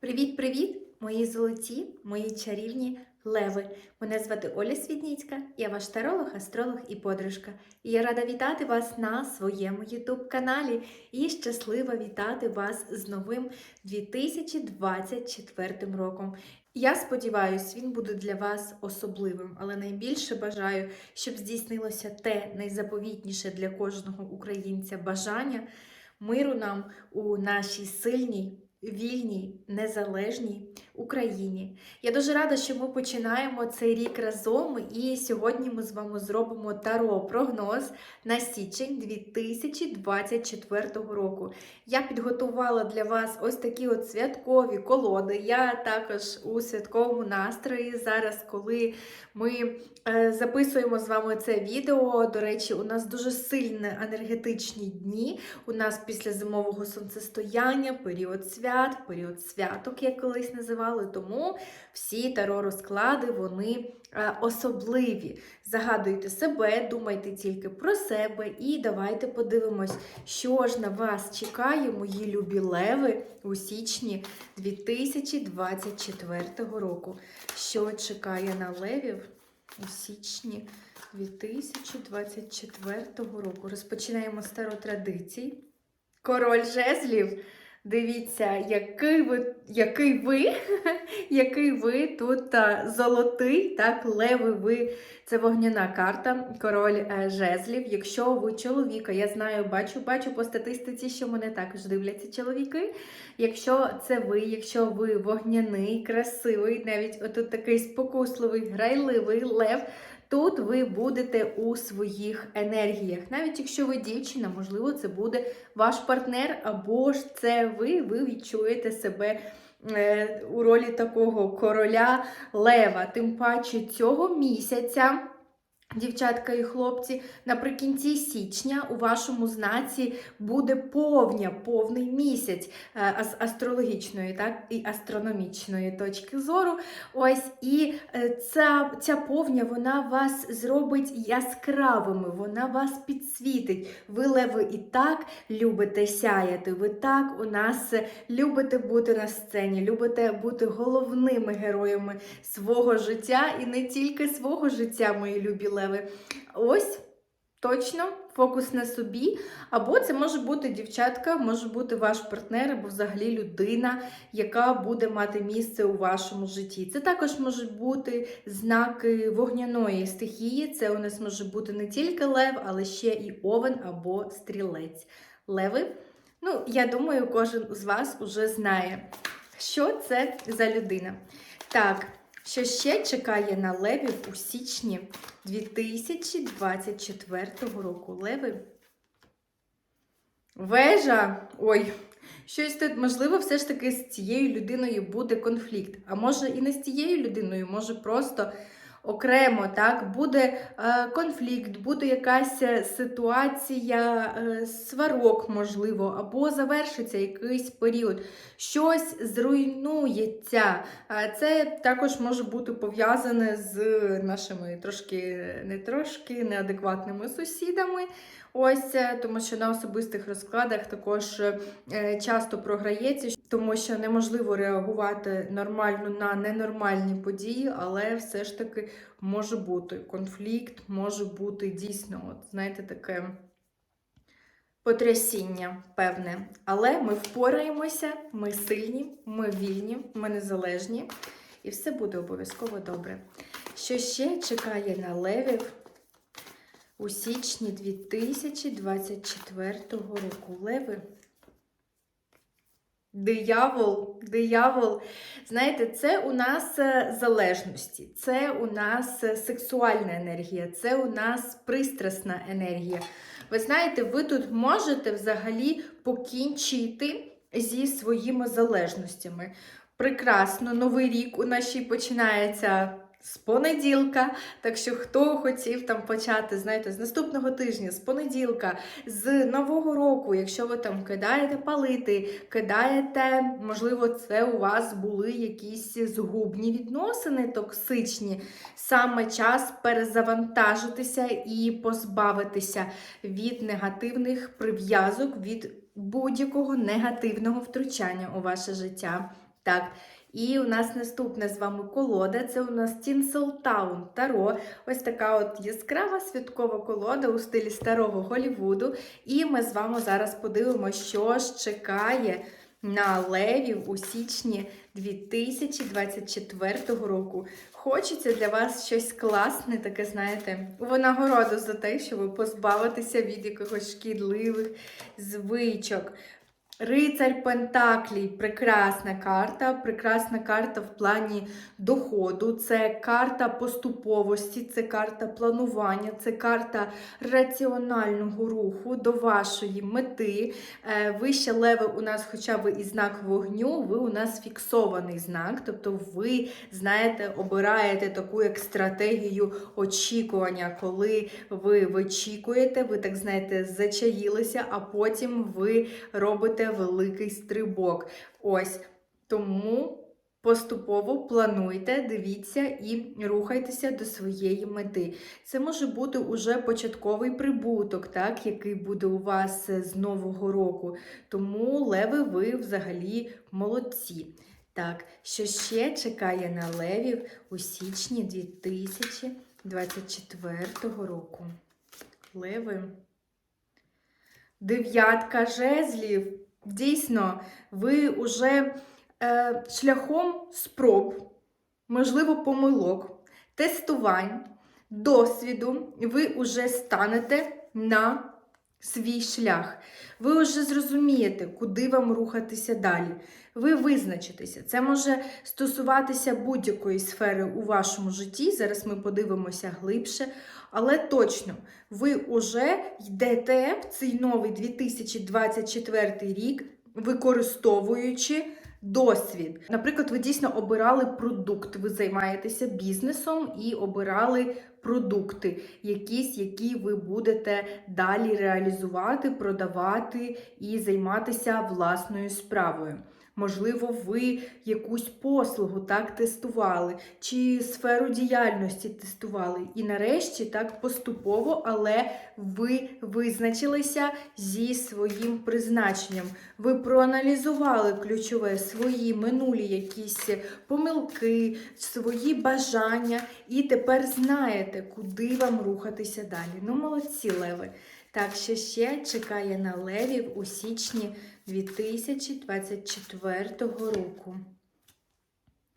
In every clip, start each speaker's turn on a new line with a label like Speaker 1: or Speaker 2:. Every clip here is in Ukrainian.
Speaker 1: Привіт-привіт, мої золоті, мої чарівні леви. Мене звати Оля Світніцька, я ваш таролог, астролог і подружка. І я рада вітати вас на своєму YouTube каналі і щаслива вітати вас з новим 2024 роком. Я сподіваюся, він буде для вас особливим, але найбільше бажаю, щоб здійснилося те найзаповітніше для кожного українця бажання миру нам у нашій сильній, вільній, незалежній Україні. Я дуже рада, що ми починаємо цей рік разом, і сьогодні ми з вами зробимо таро прогноз на січень 2024 року. Я підготувала для вас ось такі от святкові колоди. Я також у святковому настрої зараз, коли ми е, записуємо з вами це відео. До речі, у нас дуже сильні енергетичні дні. У нас після зимового сонцестояння, період свят, період святок, як колись називали. Тому всі таро розклади вони е, особливі. Загадуйте себе, думайте тільки про себе, і давайте подивимось, що ж на вас чекає, мої любі леви у січні 2024 року. Що чекає на левів у січні 2024 року? Розпочинаємо стару традицій. Король жезлів. Дивіться, який ви, який ви, який ви тут золотий, так, леви ви. Це вогняна карта, король е, жезлів. Якщо ви чоловіка, я знаю, бачу, бачу по статистиці, що мене також дивляться чоловіки. Якщо це ви, якщо ви вогняний, красивий, навіть отут такий спокусливий, грайливий лев. Тут ви будете у своїх енергіях. Навіть якщо ви дівчина, можливо, це буде ваш партнер, або ж це ви, ви відчуєте себе е, у ролі такого короля лева. Тим паче цього місяця. Дівчатка і хлопці, наприкінці січня у вашому знаці буде повня, повний місяць е, з астрологічної, так, і астрономічної точки зору. Ось і е, ця, ця повня вона вас зробить яскравими, вона вас підсвітить. Ви леви і так любите сяяти. Ви так у нас любите бути на сцені, любите бути головними героями свого життя і не тільки свого життя, мої любі леви. Ось. Точно, фокус на собі. Або це може бути дівчатка, може бути ваш партнер, або взагалі людина, яка буде мати місце у вашому житті. Це також можуть бути знаки вогняної стихії. Це у нас може бути не тільки лев, але ще і овен або стрілець. Леви. Ну, я думаю, кожен з вас уже знає, що це за людина. Так, що ще чекає на левів у січні 2024 року. Леви. Вежа. Ой, щось тут, можливо, все ж таки з цією людиною буде конфлікт. А може і не з цією людиною, може просто окремо так, буде е, конфлікт, буде якась е, ситуація, е, сварок, можливо, або завершиться якийсь період. Щось зруйнується. Це також може бути пов'язане з нашими трошки не трошки неадекватними сусідами. Ось е, тому, що на особистих розкладах також е, часто програється, тому що неможливо реагувати нормально на ненормальні події, але все ж таки може бути конфлікт, може бути дійсно, от знаєте, таке потрясіння певне. Але ми впораємося, ми сильні, ми вільні, ми незалежні, і все буде обов'язково добре. Що ще чекає на левів? У січні 2024 року. Леви. Диявол, диявол. Знаєте, це у нас е, залежності, це у нас е, сексуальна енергія, це у нас пристрасна енергія. Ви знаєте, ви тут можете взагалі покінчити зі своїми залежностями. Прекрасно, новий рік у ще починається з понеділка. Так що, хто хотів там почати, знаєте, з наступного тижня, з понеділка, з нового року, якщо ви там кидаєте палити, кидаєте, можливо, це у вас були якісь згубні відносини токсичні, саме час перезавантажитися і позбавитися від негативних прив'язок, від будь-якого негативного втручання у ваше життя. Так, і у нас наступна з вами колода. Це у нас Tinseltown Таро. Ось така от яскрава святкова колода у стилі старого Голівуду. І ми з вами зараз подивимося, що ж чекає на левів у січні 2024 року. Хочеться для вас щось класне, таке, знаєте, у винагороду за те, що ви позбавитеся від якихось шкідливих звичок. Рицарь Пентаклій прекрасна карта, прекрасна карта в плані доходу, це карта поступовості, це карта планування, це карта раціонального руху до вашої мети. Е, Ви леви у нас хоча б і знак вогню, ви у нас фіксований знак, тобто ви, знаєте, обираєте таку як стратегію очікування, коли ви вичікуєте, ви так знаєте, зачаїлися, а потім ви робите великий стрибок. Ось тому поступово плануйте, дивіться і рухайтеся до своєї мети. Це може бути уже початковий прибуток, так, який буде у вас з нового року. Тому леви, ви взагалі молодці. Так, що ще чекає на левів у січні 2024 року? Леви. Дев'ятка жезлів. Дійсно, ви уже е, шляхом спроб, можливо, помилок, тестувань, досвіду, ви вже станете на свій шлях. Ви вже зрозумієте, куди вам рухатися далі. Ви визначитеся. Це може стосуватися будь-якої сфери у вашому житті. Зараз ми подивимося глибше. Але точно, ви вже йдете в цей новий 2024 рік, використовуючи досвід. Наприклад, ви дійсно обирали продукт, ви займаєтеся бізнесом і обирали продукти, якісь, які ви будете далі реалізувати, продавати і займатися власною справою. Можливо, ви якусь послугу так тестували, чи сферу діяльності тестували. І нарешті так поступово, але ви визначилися зі своїм призначенням. Ви проаналізували ключове свої минулі якісь помилки, свої бажання, і тепер знаєте, куди вам рухатися далі. Ну, молодці, леви. Так, що ще чекає на левів у січні 2024 року.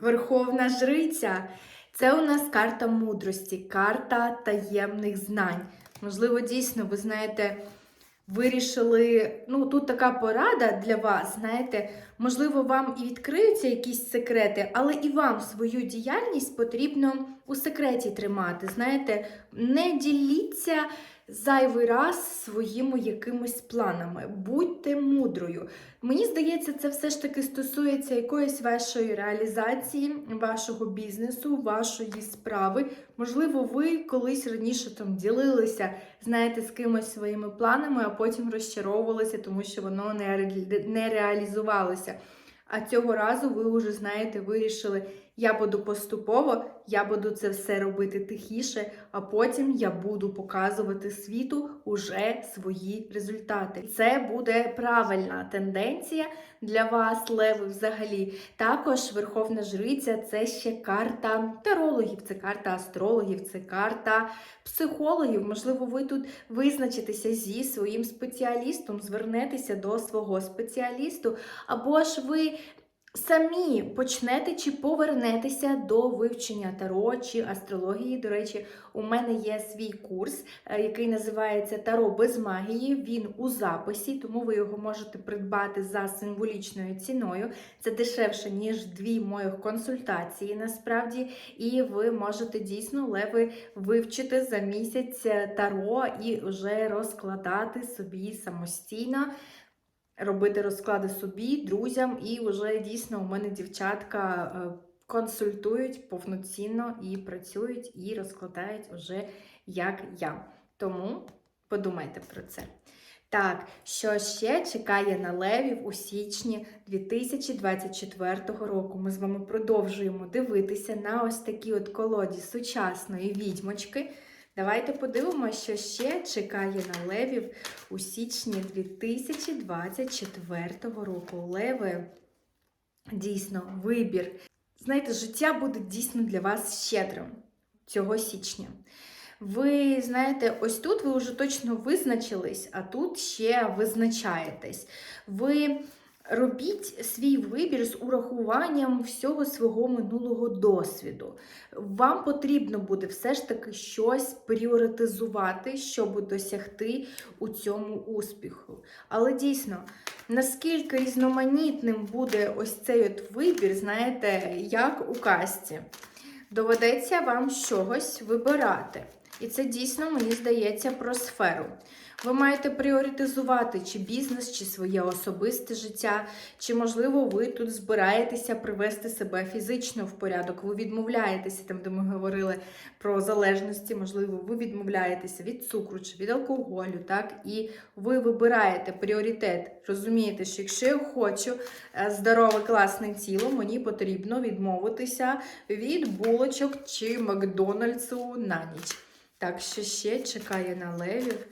Speaker 1: Верховна Жриця це у нас карта мудрості, карта таємних знань. Можливо, дійсно, ви знаєте, вирішили. Ну, тут така порада для вас, знаєте, можливо, вам і відкриються якісь секрети, але і вам свою діяльність потрібно у секреті тримати. Знаєте, не діліться зайвий раз своїми якимись планами. Будьте мудрою. Мені здається, це все ж таки стосується якоїсь вашої реалізації, вашого бізнесу, вашої справи. Можливо, ви колись раніше там ділилися, знаєте, з кимось своїми планами, а потім розчаровувалися, тому що воно не, ре- не реалізувалося. А цього разу ви вже знаєте, вирішили, я буду поступово, я буду це все робити тихіше, а потім я буду показувати світу уже свої результати. Це буде правильна тенденція для вас, леви, взагалі. Також Верховна Жриця це ще карта тарологів, це карта астрологів, це карта психологів. Можливо, ви тут визначитеся зі своїм спеціалістом, звернетеся до свого спеціалісту, або ж ви самі почнете чи повернетеся до вивчення таро чи астрології. До речі, у мене є свій курс, е, який називається Таро без магії. Він у записі, тому ви його можете придбати за символічною ціною. Це дешевше, ніж дві моїх консультації, насправді. І ви можете дійсно леви вивчити за місяць е, таро і вже розкладати собі самостійно робити розклади собі, друзям, і вже дійсно у мене дівчатка е, консультують повноцінно і працюють, і розкладають уже як я. Тому подумайте про це. Так, що ще чекає на левів у січні 2024 року? Ми з вами продовжуємо дивитися на ось такі от колоді сучасної відьмочки. Давайте подивимося, що ще чекає на левів у січні 2024 року. Леви. дійсно вибір. Знаєте, життя буде дійсно для вас щедрим цього січня. Ви знаєте, ось тут ви вже точно визначились, а тут ще визначаєтесь. Ви робіть свій вибір з урахуванням всього свого минулого досвіду. Вам потрібно буде все ж таки щось пріоритизувати, щоб досягти у цьому успіху. Але дійсно, наскільки різноманітним буде ось цей от вибір, знаєте, як у касті, доведеться вам чогось вибирати. І це дійсно, мені здається, про сферу. Ви маєте пріоритизувати чи бізнес, чи своє особисте життя, чи, можливо, ви тут збираєтеся привести себе фізично в порядок. Ви відмовляєтеся, там, де ми говорили про залежності, можливо, ви відмовляєтеся від цукру чи від алкоголю, так? І ви вибираєте пріоритет. Розумієте, що якщо я хочу е, здорове, класне тіло, мені потрібно відмовитися від булочок чи Макдональдсу на ніч. Так, що ще чекає на левів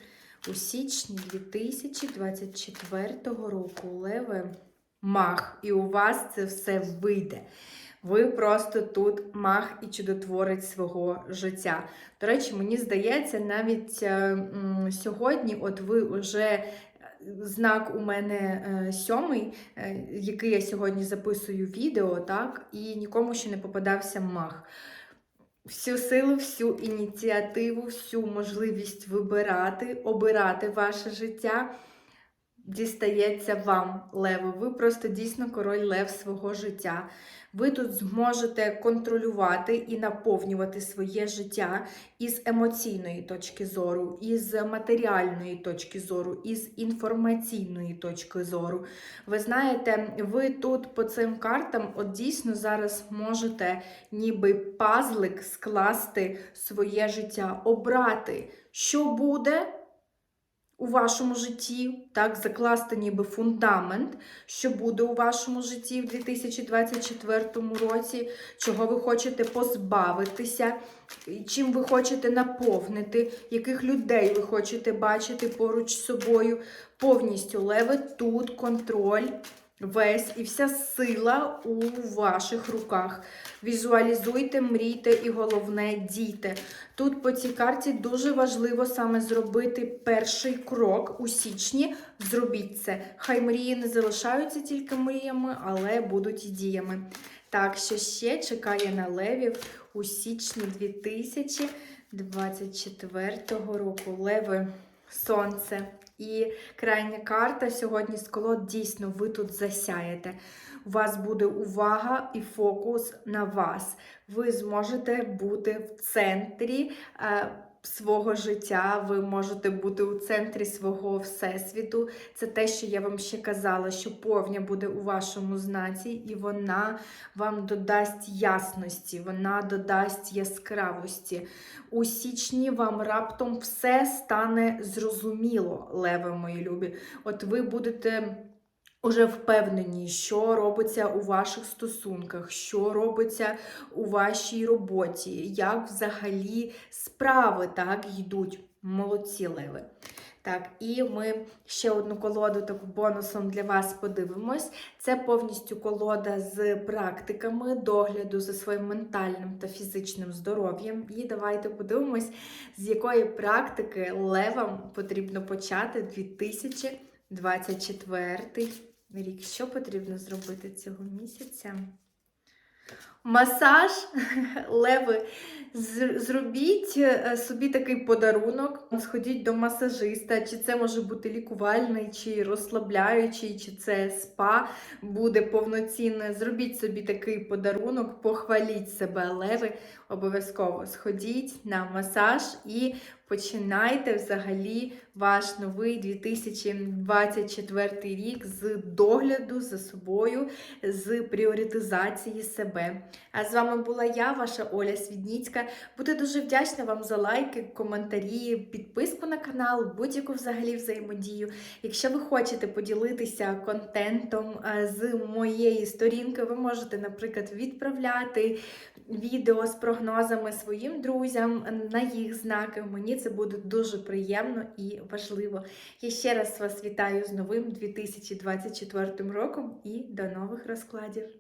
Speaker 1: у січні 2024 року. Леви мах, і у вас це все вийде. Ви просто тут мах і чудотворець свого життя. До речі, мені здається, навіть е, сьогодні, от ви вже. Знак у мене е, сьомий, е, який я сьогодні записую відео, так, і нікому ще не попадався мах всю силу, всю ініціативу, всю можливість вибирати, обирати ваше життя. Дістається вам, Лево. Ви просто дійсно король лев свого життя. Ви тут зможете контролювати і наповнювати своє життя із емоційної точки зору, із матеріальної точки зору, із інформаційної точки зору. Ви знаєте, ви тут по цим картам от дійсно зараз можете ніби пазлик скласти своє життя, обрати, що буде у вашому житті, так, закласти ніби фундамент, що буде у вашому житті в 2024 році, чого ви хочете позбавитися, чим ви хочете наповнити, яких людей ви хочете бачити поруч з собою. Повністю леви тут контроль. Весь і вся сила у ваших руках. Візуалізуйте, мрійте і головне дійте. Тут по цій карті дуже важливо саме зробити перший крок у січні. Зробіть це. Хай мрії не залишаються тільки мріями, але будуть і діями. Так, що ще чекає на левів у січні 2024 року. Леви, сонце. І крайня карта сьогодні з колод дійсно ви тут засяєте. У вас буде увага і фокус на вас. Ви зможете бути в центрі. Е, Свого життя, ви можете бути у центрі свого всесвіту. Це те, що я вам ще казала, що повня буде у вашому знаці, і вона вам додасть ясності, вона додасть яскравості. У січні вам раптом все стане зрозуміло, леви мої любі. От ви будете. Уже впевнені, що робиться у ваших стосунках, що робиться у вашій роботі, як взагалі справи так йдуть. Молодці леви. Так, і ми ще одну колоду таку бонусом для вас подивимось. Це повністю колода з практиками догляду за своїм ментальним та фізичним здоров'ям. І давайте подивимось, з якої практики левам потрібно почати 2024 рік. Що потрібно зробити цього місяця? Масаж, леви, зробіть е, собі такий подарунок, сходіть до масажиста, чи це може бути лікувальний, чи розслабляючий, чи це спа буде повноцінне. Зробіть собі такий подарунок, похваліть себе, леви. Обов'язково сходіть на масаж і починайте взагалі ваш новий 2024 рік з догляду за собою, з пріоритизації себе. А з вами була я, ваша Оля Свідніцька. Буду дуже вдячна вам за лайки, коментарі, підписку на канал, будь-яку взагалі взаємодію. Якщо ви хочете поділитися контентом з моєї сторінки, ви можете, наприклад, відправляти відео з прогнозами своїм друзям на їх знаки. Мені це буде дуже приємно і важливо. Я ще раз вас вітаю з новим 2024 роком і до нових розкладів.